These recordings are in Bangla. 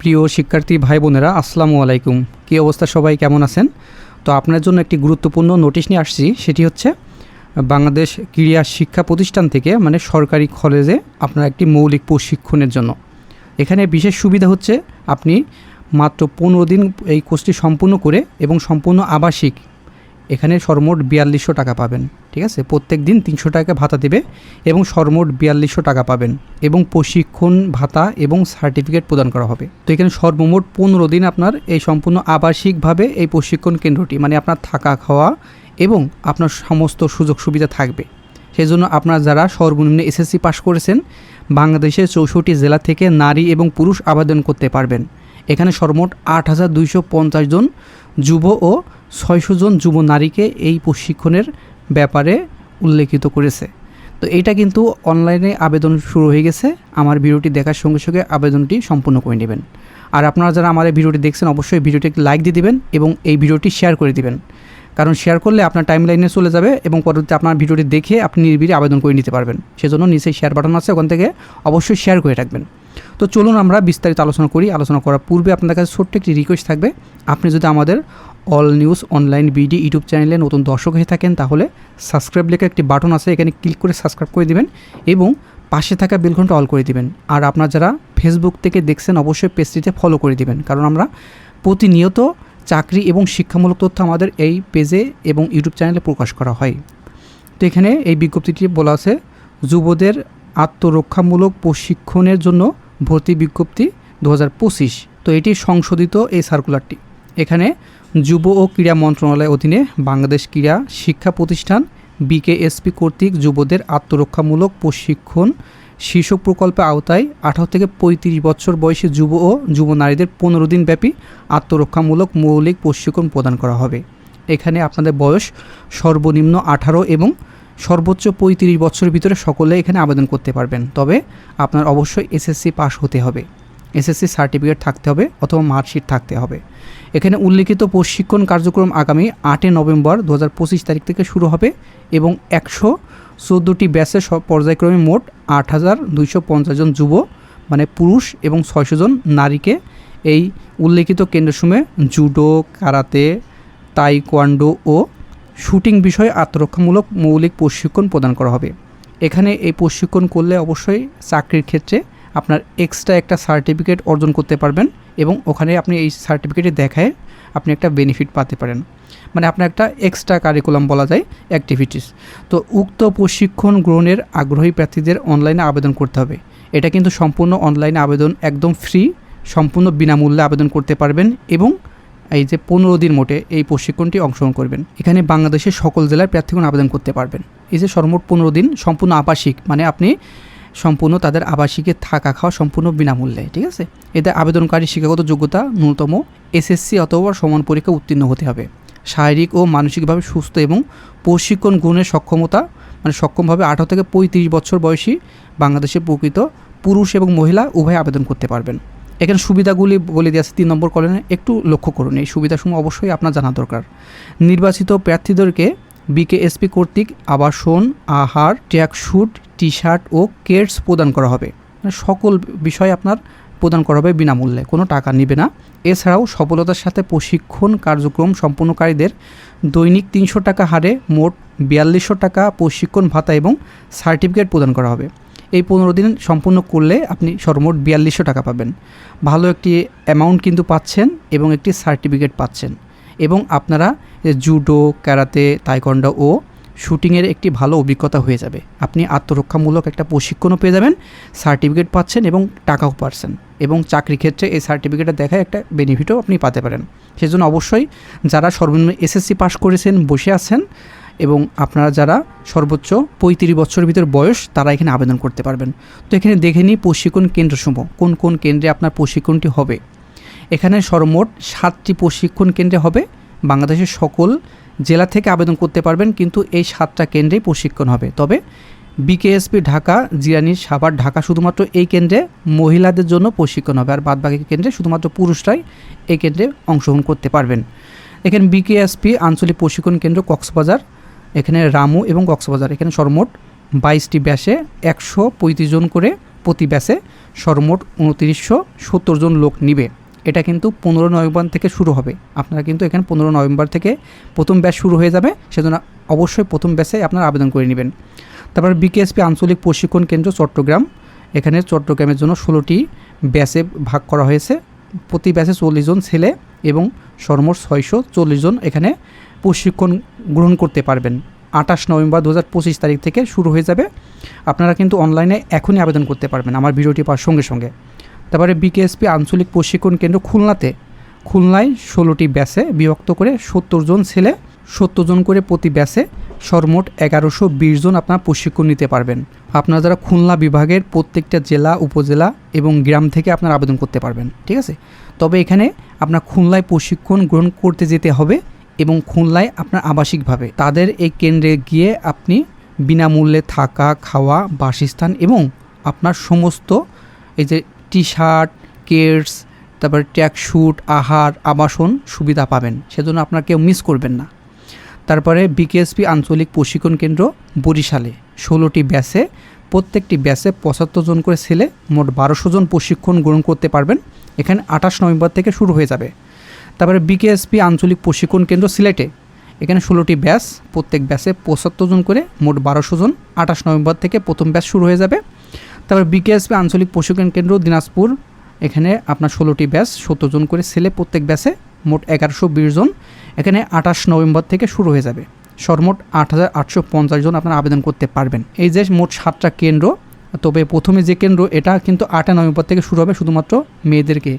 প্রিয় শিক্ষার্থী ভাই বোনেরা আসসালামু আলাইকুম। কী অবস্থা সবাই? কেমন আছেন? তো আপনার জন্য একটি গুরুত্বপূর্ণ নোটিশ নিয়ে আসছি। সেটি হচ্ছে, বাংলাদেশ ক্রীড়া শিক্ষা প্রতিষ্ঠান থেকে মানে সরকারি কলেজে আপনার একটি মৌলিক প্রশিক্ষণের জন্য। এখানে বিশেষ সুবিধা হচ্ছে, আপনি মাত্র পনেরো দিন এই কোর্সটি সম্পূর্ণ করে এবং সম্পূর্ণ আবাসিক এখানে সর্বমোট বিয়াল্লিশশো টাকা পাবেন, ঠিক আছে? প্রত্যেক দিন তিনশো টাকা ভাতা দেবে এবং সর্বমোট বিয়াল্লিশশো টাকা পাবেন এবং প্রশিক্ষণ, ভাতা এবং সার্টিফিকেট প্রদান করা হবে। তো এখানে সর্বমোট পনেরো দিন আপনার এই সম্পূর্ণ আবাসিকভাবে এই প্রশিক্ষণ কেন্দ্রটি মানে আপনার থাকা, খাওয়া এবং আপনার সমস্ত সুযোগ সুবিধা থাকবে। সেই জন্য আপনারা যারা সর্বনিম্ন এসএসসি পাশ করেছেন, বাংলাদেশের চৌষট্টি জেলা থেকে নারী এবং পুরুষ আবেদন করতে পারবেন। এখানে সর্বমোট আট হাজার দুইশো পঞ্চাশ জন যুব ও ছয়শো জন যুব নারীকে এই প্রশিক্ষণের ব্যাপারে উল্লেখিত করেছে। তো এইটা কিন্তু অনলাইনে আবেদন শুরু হয়ে গেছে। আমার ভিডিওটি দেখার সঙ্গে সঙ্গে আবেদনটি সম্পূর্ণ করে নেবেন। আর আপনারা যারা আমাদের ভিডিওটি দেখছেন, অবশ্যই ভিডিওটি লাইক দিয়ে দিবেন এবং এই ভিডিওটি শেয়ার করে দিবেন। কারণ শেয়ার করলে আপনার টাইম লাইনে চলে যাবে এবং পরবর্তীতে আপনার ভিডিওটি দেখে আপনি নির্বিড়ে আবেদন করে নিতে পারবেন। সেজন্য নিচে শেয়ার বাটন আছে, ওখান থেকে অবশ্যই শেয়ার করে রাখবেন। তো চলুন আমরা বিস্তারিত আলোচনা করি। আলোচনা করার পূর্বে আপনাদের কাছে ছোট্ট একটি রিকোয়েস্ট থাকবে। আপনি যদি আমাদের all news online BD YouTube চ্যানেলে নতুন দর্শক হয়ে থাকেন, তাহলে সাবস্ক্রাইব লেখা একটি বাটন আছে, এখানে ক্লিক করে সাবস্ক্রাইব করে দিবেন এবং পাশে থাকা বেলঘন্টা অল করে দিবেন। আর আপনারা যারা ফেসবুক থেকে দেখছেন, অবশ্যই পেজটিতে ফলো করে দিবেন, কারণ আমরা প্রতিনিয়ত চাকরি এবং শিক্ষামূলক তথ্য আমাদের এই পেজে এবং ইউটিউব চ্যানেলে প্রকাশ করা হয়। তো এখানে এই বিজ্ঞপ্তিটি বলা আছে, যুবদের আত্মরক্ষামূলক প্রশিক্ষণের জন্য ভর্তি বিজ্ঞপ্তি দু হাজার পঁচিশ। তো এটি সংশোধিত এই সার্কুলারটি এখানে যুব ও ক্রীড়া মন্ত্রণালয়ের অধীনে বাংলাদেশ ক্রীড়া শিক্ষা প্রতিষ্ঠান, বিকেএসপি কর্তৃক যুবদের আত্মরক্ষামূলক প্রশিক্ষণ শীর্ষক প্রকল্পের আওতায় আঠারো থেকে পঁয়ত্রিশ বছর বয়সী যুব ও যুব নারীদের পনেরো দিন ব্যাপী আত্মরক্ষামূলক মৌলিক প্রশিক্ষণ প্রদান করা হবে। এখানে আপনাদের বয়স সর্বনিম্ন আঠারো এবং সর্বোচ্চ পঁয়ত্রিশ বছরের ভিতরে সকলে এখানে আবেদন করতে পারবেন। তবে আপনার অবশ্যই এসএসসি পাস হতে হবে। এসএসসি সার্টিফিকেট থাকতে হবে অথবা মার্কশিট থাকতে হবে। এখানে উল্লিখিত প্রশিক্ষণ কার্যক্রম আগামী আটই নভেম্বর দু হাজার পঁচিশ তারিখ থেকে শুরু হবে এবং একশো চোদ্দোটি ব্যাচের সব পর্যায়ক্রমে মোট আট হাজার দুইশো পঞ্চাশ জন যুব মানে পুরুষ এবং ছয়শো জন নারীকে এই উল্লেখিত কেন্দ্রসমূহে জুডো, কারাতে, তাইকোয়ান্ডো ও শুটিং বিষয়ে আত্মরক্ষামূলক মৌলিক প্রশিক্ষণ প্রদান করা হবে। এখানে এই প্রশিক্ষণ করলে অবশ্যই চাকরির ক্ষেত্রে আপনার এক্সট্রা একটা সার্টিফিকেট অর্জন করতে পারবেন এবং ওখানে আপনি এই সার্টিফিকেটে দেখায় আপনি একটা বেনিফিট পাতে পারেন। মানে আপনার একটা এক্সট্রা কারিকুলাম বলা যায় অ্যাক্টিভিটিস তো উক্ত প্রশিক্ষণ গ্রহণের আগ্রহী প্রার্থীদের অনলাইনে আবেদন করতে হবে। এটা কিন্তু সম্পূর্ণ অনলাইনে আবেদন একদম ফ্রি সম্পূর্ণ বিনামূল্যে আবেদন করতে পারবেন এবং এই যে পনেরো দিন মোটে এই প্রশিক্ষণটি অংশগ্রহণ করবেন। এখানে বাংলাদেশের সকল জেলার প্রার্থীগণ আবেদন করতে পারবেন। এই যে সর্বমোট পনেরো দিন সম্পূর্ণ আবাসিক মানে আপনি সম্পূর্ণ তাদের আবাসিকে থাকা খাওয়া সম্পূর্ণ বিনামূল্যে, ঠিক আছে? এতে আবেদনকারী শিক্ষাগত যোগ্যতা ন্যূনতম এসএসসি অথবা সমান পরীক্ষা উত্তীর্ণ হতে হবে। শারীরিক ও মানসিকভাবে সুস্থ এবং প্রশিক্ষণ গ্রহণের সক্ষমতা মানে সক্ষমভাবে আঠারো থেকে পঁয়ত্রিশ বছর বয়সী বাংলাদেশের প্রকৃত পুরুষ এবং মহিলা উভয় আবেদন করতে পারবেন। এখানে সুবিধাগুলি বলে দিয়ে আছে তিন নম্বর কলমে, একটু লক্ষ্য করুন, এই সুবিধাসমূহ অবশ্যই আপনার জানা দরকার। নির্বাচিত প্রার্থীদেরকে বিকেএসপি কর্তৃক আবাসন, আহার ট্র্যাকশুট টি শার্ট ও কেটস প্রদান করা হবে। মানে সকল বিষয় আপনার প্রদান করা হবে বিনামূল্যে, কোনো টাকা নেবে না। এছাড়াও সফলতার সাথে প্রশিক্ষণ কার্যক্রম সম্পন্নকারীদের দৈনিক তিনশো টাকা হারে মোট বিয়াল্লিশশো টাকা প্রশিক্ষণ ভাতা এবং সার্টিফিকেট প্রদান করা হবে। এই পনেরো দিন সম্পূর্ণ করলে আপনি সর্বমোট বিয়াল্লিশশো টাকা পাবেন। ভালো একটি অ্যামাউন্ট কিন্তু পাচ্ছেন এবং একটি সার্টিফিকেট পাচ্ছেন। এবং আপনারা জুডো, ক্যারাতে, তাইকন্ডা ও শুটিংয়ের একটি ভালো অভিজ্ঞতা হয়ে যাবে। আপনি আত্মরক্ষামূলক একটা প্রশিক্ষণও পেয়ে যাবেন, সার্টিফিকেট পাচ্ছেন এবং টাকাও পাচ্ছেন এবং চাকরি ক্ষেত্রে এই সার্টিফিকেটটা দেখায় একটা বেনিফিটও আপনি পাতে পারেন। সেজন্য অবশ্যই যারা সর্বনিম্ন এসএসসি পাস করেছেন, বসে আছেন এবং আপনারা যারা সর্বোচ্চ পঁয়ত্রিশ বছরের ভিতর বয়স, তারা এখানে আবেদন করতে পারবেন। তো এখানে দেখে নিই প্রশিক্ষণ কেন্দ্রসমূহ, কোন কোন কেন্দ্রে আপনার প্রশিক্ষণটি হবে। এখানে সর্বমোট সাতটি প্রশিক্ষণ কেন্দ্রে হবে। বাংলাদেশের সকল জেলা থেকে আবেদন করতে পারবেন, কিন্তু এই সাতটা কেন্দ্রেই প্রশিক্ষণ হবে। তবে বিকেএসপি ঢাকা জিরানির সাভার ঢাকা শুধুমাত্র এই কেন্দ্রে মহিলাদের জন্য প্রশিক্ষণ হবে, আর বাদবাকি কেন্দ্রে শুধুমাত্র পুরুষরাই এই কেন্দ্রে অংশগ্রহণ করতে পারবেন। এখানে বিকেএসপি আঞ্চলিক প্রশিক্ষণ কেন্দ্র কক্সবাজার, এখানে রামু এবং কক্সবাজার, এখানে সর্বমোট বাইশটি ব্যাসে একশো পঁয়ত্রিশ জন করে প্রতি ব্যাসে সর্বমোট উনত্রিশশো সত্তর জন লোক নিবে। এটা কিন্তু পনেরো নভেম্বর থেকে শুরু হবে। আপনারা কিন্তু এখানে পনেরো নভেম্বর থেকে প্রথম ব্যাচ শুরু হয়ে যাবে, সেজন্য অবশ্যই প্রথম ব্যাচে আপনারা আবেদন করে নেবেন। তারপর বিকেএসপি আঞ্চলিক প্রশিক্ষণ কেন্দ্র চট্টগ্রাম। এখানে চট্টগ্রামের জন্য ষোলোটি ব্যাচে ভাগ করা হয়েছে। প্রতি ব্যাচে চল্লিশ জন ছেলে এবং সর্বমোট ছয়শো চল্লিশ জন এখানে প্রশিক্ষণ গ্রহণ করতে পারবেন। আঠাশ নভেম্বর দু হাজার পঁচিশ তারিখ থেকে শুরু হয়ে যাবে। আপনারা কিন্তু অনলাইনে এখনই আবেদন করতে পারবেন আমার ভিডিওটি পাওয়ার সঙ্গে সঙ্গে। তারপরে বিকেএসপি আঞ্চলিক প্রশিক্ষণ কেন্দ্র খুলনাতে। খুলনায় ষোলোটি ব্যাচে বিভক্ত করে সত্তর জন ছেলে, সত্তর জন করে প্রতি ব্যাচে সর্বমোট এগারোশো বিশ জন আপনার প্রশিক্ষণ নিতে পারবেন। আপনারা যারা খুলনা বিভাগের প্রত্যেকটা জেলা, উপজেলা এবং গ্রাম থেকে আপনারা আবেদন করতে পারবেন, ঠিক আছে? তবে এখানে আপনার খুলনায় প্রশিক্ষণ গ্রহণ করতে যেতে হবে এবং খুলনায় আপনার আবাসিকভাবে। তাদের এই কেন্দ্রে গিয়ে আপনি বিনামূল্যে থাকা, খাওয়া, বাসস্থান এবং আপনার সমস্ত এই যে টি শার্ট কেটস তারপরে ট্যাক্সুট আহার, আবাসন সুবিধা পাবেন। সেজন্য আপনার কেউ মিস করবেন না। তারপরে বিকেএসপি আঞ্চলিক প্রশিক্ষণ কেন্দ্র বরিশালে। ষোলোটি ব্যাচে, প্রত্যেকটি ব্যাচে পঁচাত্তর জন করে ছেলে, মোট বারোশো জন প্রশিক্ষণ গ্রহণ করতে পারবেন। এখানে আঠাশ নভেম্বর থেকে শুরু হয়ে যাবে। তারপরে বিকেএসপি আঞ্চলিক প্রশিক্ষণ কেন্দ্র সিলেটে। এখানে ষোলোটি ব্যাচ, প্রত্যেক ব্যাচে পঁচাত্তর জন করে মোট বারোশো জন আঠাশ নভেম্বর থেকে প্রথম ব্যাচ শুরু হয়ে যাবে। তারপর বিকেএসপি আঞ্চলিক প্রশিক্ষণ কেন্দ্র দিনাজপুর। এখানে আপনার ষোলোটি ব্যাচ, সত্তর জন করে ছেলে প্রত্যেক ব্যাচে মোট এগারোশো বিশ জন। এখানে আঠাশ নভেম্বর থেকে শুরু হয়ে যাবে। সর্বমোট আট হাজার আটশো পঞ্চাশ জন আপনারা আবেদন করতে পারবেন। এই যে মোট সাতটা কেন্দ্র, তবে প্রথমে যে কেন্দ্র, এটা কিন্তু আটই নভেম্বর থেকে শুরু হবে শুধুমাত্র মেয়েদেরকে।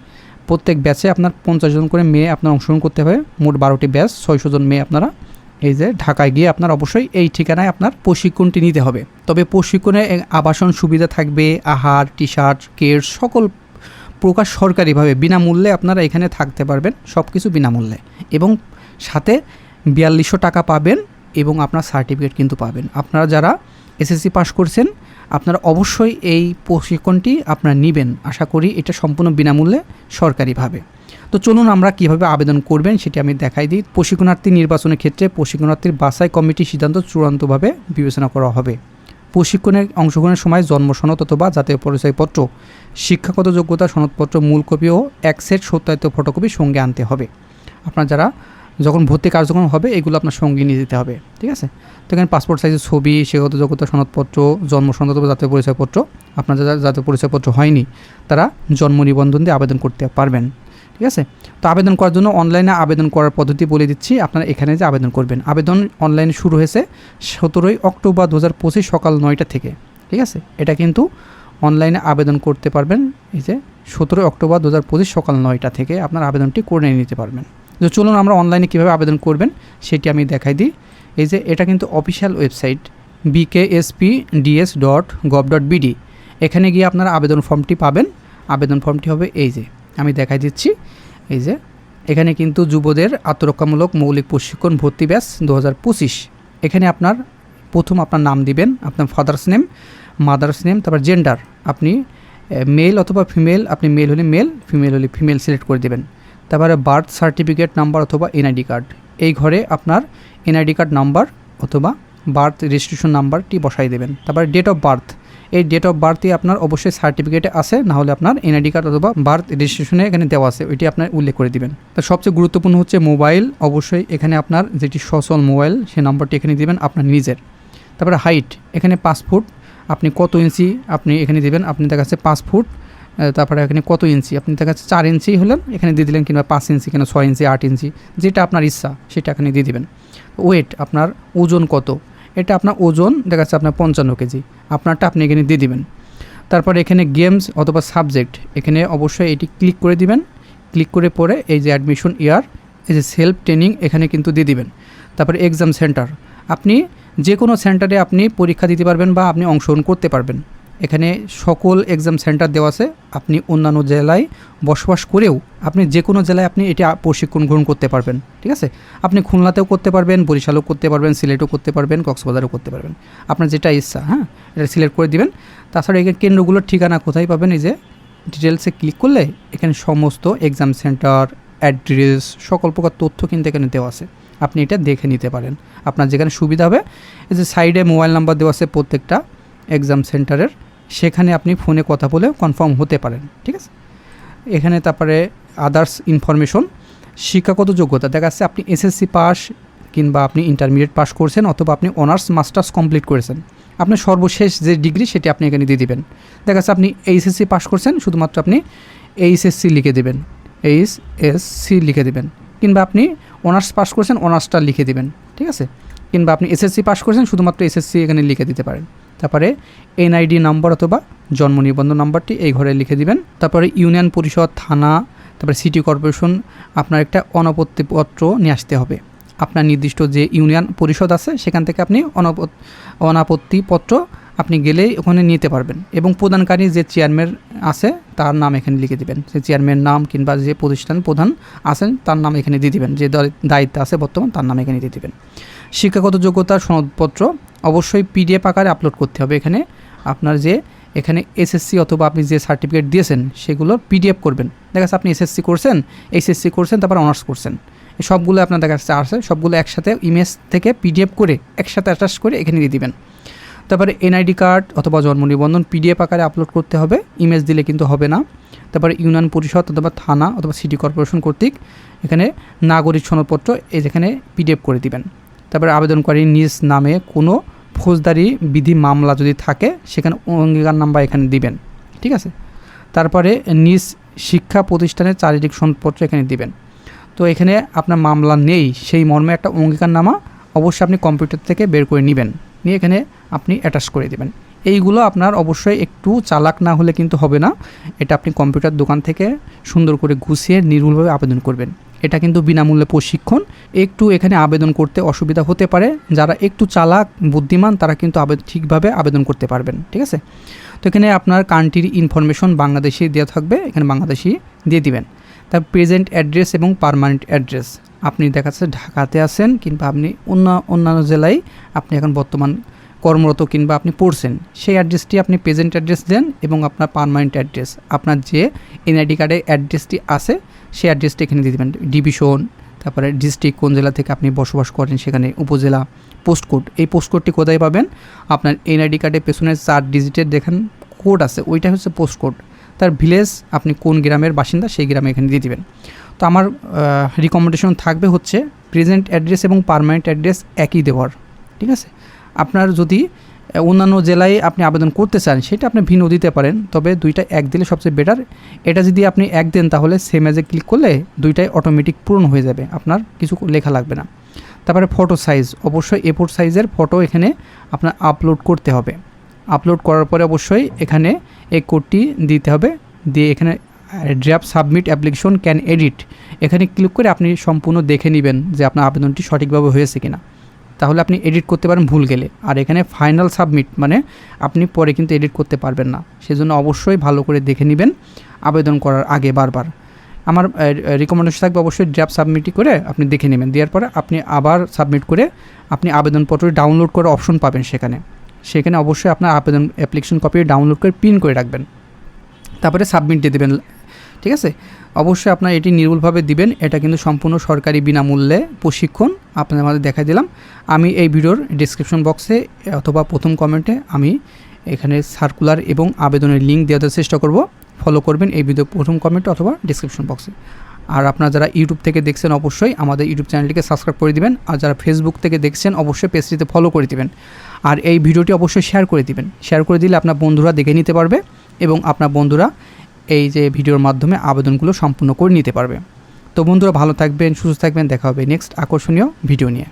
প্রত্যেক ব্যাচে আপনার পঞ্চাশ জন করে মেয়ে আপনার অংশগ্রহণ করতে হবে। মোট বারোটি ব্যাচ, ছয়শো জন মেয়ে আপনারা এই যে ঢাকায় গিয়ে আপনার অবশ্যই এই ঠিকানায় আপনার প্রশিক্ষণটি নিতে হবে। তবে প্রশিক্ষণে আবাসন সুবিধা থাকবে, আহার টি শার্ট কেট সকল প্রকার সরকারিভাবে বিনামূল্যে আপনারা এখানে থাকতে পারবেন সব কিছু বিনামূল্যে। এবং সাথে বিয়াল্লিশশো টাকা পাবেন এবং আপনার সার্টিফিকেট কিন্তু পাবেন। আপনারা যারা এসএসসি পাস করছেন, আপনারা অবশ্যই এই প্রশিক্ষণটি আপনারা নেবেন। আশা করি এটা সম্পূর্ণ বিনামূল্যে সরকারিভাবে। তো চলুন আমরা কীভাবে আবেদন করবেন সেটি আমি দেখাই দিই। প্রশিক্ষণার্থী নির্বাচনের ক্ষেত্রে প্রশিক্ষণার্থীর বাছাই কমিটির সিদ্ধান্ত চূড়ান্তভাবে বিবেচনা করা হবে। প্রশিক্ষণের অংশগ্রহণের সময় জন্ম সনদ অথবা জাতীয় পরিচয়পত্র, শিক্ষাগত যোগ্যতা সনদপত্র মূল কপি ও এক সেট সত্যায়িত ফটোকপি সঙ্গে আনতে হবে। আপনার যারা যখন ভর্তি কার্যক্রম হবে, এগুলো আপনার সঙ্গে নিয়ে যেতে হবে, ঠিক আছে? তো এখানে পাসপোর্ট সাইজের ছবি, সেগত যোগ্যতা সনদপত্র, জন্ম সনদ জাতীয় পরিচয়পত্র আপনার যারা জাতীয় পরিচয়পত্র হয়নি, তারা জন্ম নিবন্ধন দিয়ে আবেদন করতে পারবেন, ঠিক আছে? তো আবেদন করার জন্য অনলাইনে আবেদন করার পদ্ধতি বলে দিচ্ছি, আপনারা এখানে যে আবেদন করবেন। আবেদন অনলাইনে শুরু হয়েছে সতেরোই অক্টোবর দু হাজার পঁচিশ সকাল নয়টা থেকে, ঠিক আছে? এটা কিন্তু অনলাইনে আবেদন করতে পারবেন, এই যে সতেরোই অক্টোবর দু হাজার পঁচিশ সকাল নয়টা থেকে আপনার আবেদনটি করে নিতে পারবেন। তো চলুন আমরা অনলাইনে কীভাবে আবেদন করবেন, সেটি আমি দেখাই দিই। এই যে এটা কিন্তু official website BKSP DS dot gov dot BD এখানে গিয়ে আপনারা আবেদন ফর্মটি পাবেন। আবেদন ফর্মটি হবে এই যে, আমি দেখাই দিচ্ছি। এই যে, এখানে কিন্তু যুবদের আত্মরক্ষামূলক মৌলিক প্রশিক্ষণ ভর্তি ব্যাস দু হাজার পঁচিশ। এখানে আপনার প্রথম আপনার নাম দিবেন, আপনার ফাদার্স নেম মাদার্স নেম তারপর জেন্ডার আপনি মেল অথবা ফিমেল আপনি মেল হলে মেল ফিমেল হলে ফিমেল সিলেক্ট করে দেবেন। তারপরে বার্থ সার্টিফিকেট নাম্বার অথবা এনআইডি কার্ড এই ঘরে আপনার এনআইডি কার্ড নাম্বার অথবা বার্থ রেজিস্ট্রেশন নাম্বারটি বসাই দেবেন। তারপরে ডেট অফ বার্থ এই ডেট অফ বার্থই আপনার অবশ্যই সার্টিফিকেটে আছে, না হলে আপনার এনআইডি কার্ড অথবা বার্থ রেজিস্ট্রেশনে এখানে দেওয়া আছে, ওইটি আপনার উল্লেখ করে দিবেন। তো সবচেয়ে গুরুত্বপূর্ণ হচ্ছে মোবাইল অবশ্যই এখানে আপনার যেটি সচল মোবাইল সেই নাম্বারটি এখানে দিবেন আপনার নিজের। তারপরে হাইট এখানে পাঁচ ফুট। আপনি কত ইঞ্চি আপনি এখানে দিবেন, আপনি দেখা যাচ্ছে পাঁচ ফুট। তারপরে এখানে কত ইঞ্চি? আপনি দেখা যাচ্ছে চার ইঞ্চি হলেন, এখানে দিয়ে দিলেন কিংবা পাঁচ ইঞ্চি, কিংবা ছয় ইঞ্চি, আট ইঞ্চি, যেটা আপনার ইচ্ছা, সেটা এখানে দিয়ে দিবেন। ওয়েট আপনার ওজন কত? এটা আপনার ওজন, দেখা যাচ্ছে আপনার পঞ্চান্ন কেজি। আপনারটা আপনি এখানে দিয়ে দিবেন। তারপরে এখানে গেমস অথবা সাবজেক্ট এখানে অবশ্যই এটি ক্লিক করে দিবেন। ক্লিক করে পরে এই যে অ্যাডমিশন ইয়ার এই যে সেলফ ট্রেনিং এখানে কিন্তু দিয়ে দিবেন। তারপরে এক্সাম সেন্টার আপনি যে কোনো সেন্টারে আপনি পরীক্ষা দিতে পারবেন বা আপনি অংশগ্রহণ করতে পারবেন। এখানে সকল এক্সাম সেন্টার দেওয়া আছে। আপনি অন্যান্য জেলায় বসবাস করেও আপনি যে কোনো জেলায় আপনি এটা প্রশিক্ষণ গ্রহণ করতে পারবেন, ঠিক আছে? আপনি খুলনাতেও করতে পারবেন, বরিশালও করতে পারবেন, সিলেটও করতে পারবেন, কক্সবাজারও করতে পারবেন। আপনার যেটা ইচ্ছা হ্যাঁ? এটা সিলেক্ট করে দিবেন। তাছাড়া এখানে কেন্দ্রগুলোর ঠিকানা কোথায় পাবেন? এই যে ডিটেলসে ক্লিক করলে এখানে সমস্ত এক্সাম সেন্টার অ্যাড্রেস সকল প্রকার তথ্য কিন্তু এখানে দেওয়া আছে। আপনি এটা দেখে নিতে পারেন। আপনার যেখানে সুবিধা হবে, এই যে সাইডে মোবাইল নাম্বার দেওয়া আছে প্রত্যেকটা এক্সাম সেন্টারের সেখানে আপনি ফোনে কথা বলে কনফার্ম হতে পারেন, ঠিক আছে? এখানে তারপরে আদার্স ইনফরমেশন শিক্ষাগত যোগ্যতা, দেখা যাচ্ছে আপনি এসএসসি পাস কিংবা আপনি ইন্টারমিডিয়েট পাস করছেন অথবা আপনি অনার্স মাস্টার্স কমপ্লিট করেছেন। আপনার সর্বশেষ যে ডিগ্রি সেটি আপনি এখানে দিয়ে দিবেন। দেখা যাচ্ছে আপনি এইচএসসি পাস করছেন, শুধুমাত্র আপনি এইচএসসি লিখে দেবেন এইচ এস সি লিখে দেবেন। কিংবা আপনি অনার্স পাস করছেন অনার্সটা লিখে দেবেন, ঠিক আছে? কিংবা আপনি এসএসসি পাস করেছেন, শুধুমাত্র এসএসসি এখানে লিখে দিতে পারেন। তারপরে এনআইডি নম্বর অথবা জন্ম নিবন্ধন নম্বরটি এই ঘরে লিখে দিবেন। তারপরে ইউনিয়ন পরিষদ, থানা, তারপরে সিটি কর্পোরেশন, আপনার একটা অনাপত্তিপত্র নিয়ে আসতে হবে। আপনার নির্দিষ্ট যে ইউনিয়ন পরিষদ আছে, সেখান থেকে আপনি অনাপত, অনাপত্তিপত্র আপনি গেলেই ওখানে নিতে পারবেন। এবং প্রদানকারী যে চেয়ারম্যান আছে, তার নাম এখানে লিখে দিবেন। সে চেয়ারম্যান নাম কিংবা যে প্রতিষ্ঠান প্রধান আছেন, তার নাম এখানে দিয়ে দিবেন। যে দায়িত্ব আছে বর্তমান, তার নাম এখানে দিয়ে দিবেন। শিক্ষাগত যোগ্যতার সনদপত্র অবশ্যই পিডিএফ আকারে আপলোড করতে হবে এখানে। আপনার যে এখানে এসএসসি অথবা আপনি যে সার্টিফিকেট দিয়েছেন, সেগুলোর পিডিএফ করবেন। দেখা যাচ্ছে আপনি এসএসসি করছেন এইচএসসি করছেন, তারপর অনার্স করছেন। সবগুলো আপনার দেখা যাচ্ছে আছে সবগুলো একসাথে ইমেজ থেকে পিডিএফ করে, একসাথে অ্যাটাচ করে এখানে দিয়ে দিবেন। তারপরে এনআইডি কার্ড অথবা জন্ম নিবন্ধন পিডিএফ আকারে আপলোড করতে হবে। ইমেজ দিলে কিন্তু হবে না। তারপরে ইউনিয়ন পরিষদ অথবা থানা অথবা সিটি কর্পোরেশন কর্তৃক এখানে নাগরিক সনদপত্র এই যেখানে পিডিএফ করে দিবেন। তারপরে আবেদনকারী নিজ নামে কোনো ফৌজদারি বিধি মামলা যদি থাকে, সেখানে অঙ্গীকার নাম্বার এখানে দিবেন, ঠিক আছে? তারপরে নিজ শিক্ষা প্রতিষ্ঠানের চারিত্রিক সনদপত্র এখানে দিবেন। তো এখানে আপনার মামলা নেই, সেই মর্মে একটা অঙ্গীকার নামা অবশ্যই আপনি কম্পিউটার থেকে বের করে নেবেন, নিয়ে এখানে আপনি অ্যাটাচ করে দেবেন। এইগুলো আপনার অবশ্যই একটু চালাক না হলে কিন্তু হবে না, এটা আপনি কম্পিউটার দোকান থেকে সুন্দর করে গুছিয়ে নির্ভুলভাবে আবেদন করবেন। এটা কিন্তু বিনামূল্যে প্রশিক্ষণ। একটু এখানে আবেদন করতে অসুবিধা হতে পারে। যারা একটু চালাক, বুদ্ধিমান, তারা কিন্তু আবেদন ঠিকভাবে আবেদন করতে পারবেন, ঠিক আছে? তো এখানে আপনার কান্ট্রির ইনফরমেশন বাংলাদেশি দেওয়া থাকবে, এখানে বাংলাদেশি দিয়ে দিবেন। তার প্রেজেন্ট অ্যাড্রেস এবং পারমানেন্ট অ্যাড্রেস আপনি দেখা যাচ্ছে ঢাকাতে আছেন, কিংবা আপনি অন্য, অন্যান্য জেলায় আপনি এখন বর্তমান কর্মরত কিংবা আপনি পড়ছেন, সেই অ্যাড্রেসটি আপনি প্রেজেন্ট অ্যাড্রেস দেন এবং আপনার পারমানেন্ট অ্যাড্রেস আপনার যে এনআইডি কার্ডে অ্যাড্রেসটি আছে, সেই অ্যাড্রেসটি এখানে দিয়ে দেবেন। ডিভিশন তারপরে ডিস্ট্রিক্ট কোন জেলা থেকে আপনি বসবাস করেন, সেখানে উপজেলা পোস্ট কোড এই পোস্ট কোডটি কোথায় পাবেন? আপনার এনআইডি কার্ডের পেছনে চার ডিজিটের দেখেন কোড আছে, ওইটা হচ্ছে পোস্ট কোড তার ভিলেজ আপনি কোন গ্রামের বাসিন্দা, সেই গ্রামে এখানে দিয়ে দিবেন। তো আমার রিকমেন্ডেশন থাকবে হচ্ছে প্রেজেন্ট অ্যাড্রেস এবং পারমানেন্ট অ্যাড্রেস একই দেওয়ার, ঠিক আছে? আপনার যদি অন্যান্য জেলায় আপনি আবেদন করতে চান, সেটা আপনি ভিন্ন দিতে পারেন। তবে দুইটা এক দিলে সবচেয়ে বেটার এটা যদি আপনি এক দেন, তাহলে সেম এজে ক্লিক করলে দুইটাই অটোমেটিক পূরণ হয়ে যাবে। আপনার কিছু লেখা লাগবে না। তারপরে ফটো সাইজ অবশ্যই এ ফোর সাইজের ফটো এখানে আপনার আপলোড করতে হবে। আপলোড করার পরে অবশ্যই এখানে এই কোডটি দিতে হবে। দিয়ে এখানে draft submit application can edit এখানে ক্লিক করে আপনি সম্পূর্ণ দেখে নেবেন যে আপনার আবেদনটি সঠিকভাবে হয়েছে কিনা। তাহলে আপনি এডিট করতে পারেন ভুল গেলে। আর এখানে ফাইনাল সাবমিট মানে আপনি পরে কিন্তু এডিট করতে পারবেন না। সেজন্য অবশ্যই ভালো করে দেখে নেবেন, আবেদন করার আগে বারবার। আমার রিকমেন্ডেশন থাকবে অবশ্যই ড্রাফট সাবমিটই করে আপনি দেখে নেবেন। দেওয়ার পরে আপনি আবার সাবমিট করে আপনি আবেদনপত্র ডাউনলোড করার অপশন পাবেন সেখানে। সেখানে অবশ্যই আপনার আবেদন অ্যাপ্লিকেশন কপি ডাউনলোড করে পিন করে রাখবেন। তারপরে সাবমিট দিয়ে দেবেন, ঠিক আছে? অবশ্যই আপনার এটি নির্ভুলভাবে দিবেন। এটা কিন্তু সম্পূর্ণ সরকারি বিনামূল্যে প্রশিক্ষণ আপনাদের আমাদের দেখাই দিলাম। আমি এই ভিডিওর ডিসক্রিপশন বক্সে অথবা প্রথম কমেন্টে আমি এখানে সার্কুলার এবং আবেদনের লিঙ্ক দেওয়ার চেষ্টা করব। ফলো করবেন এই ভিডিও প্রথম কমেন্ট অথবা ডিসক্রিপশন বক্সে আর আপনারা যারা ইউটিউব থেকে দেখছেন, অবশ্যই আমাদের ইউটিউব চ্যানেলটিকে সাবস্ক্রাইব করে দিবেন। আর যারা ফেসবুক থেকে দেখছেন, অবশ্যই পেজটিতে ফলো করে দিবেন। আর এই ভিডিওটি অবশ্যই শেয়ার করে দিবেন। শেয়ার করে দিলে আপনার বন্ধুরা দেখে নিতে পারবে এবং আপনার বন্ধুরা এই যে ভিডিওর মাধ্যমে আবেদনগুলো সম্পূর্ণ করে নিতে পারবে। তো বন্ধুরা ভালো থাকবেন, সুস্থ থাকবেন, দেখা হবে নেক্সট আকর্ষণীয় ভিডিও নিয়ে।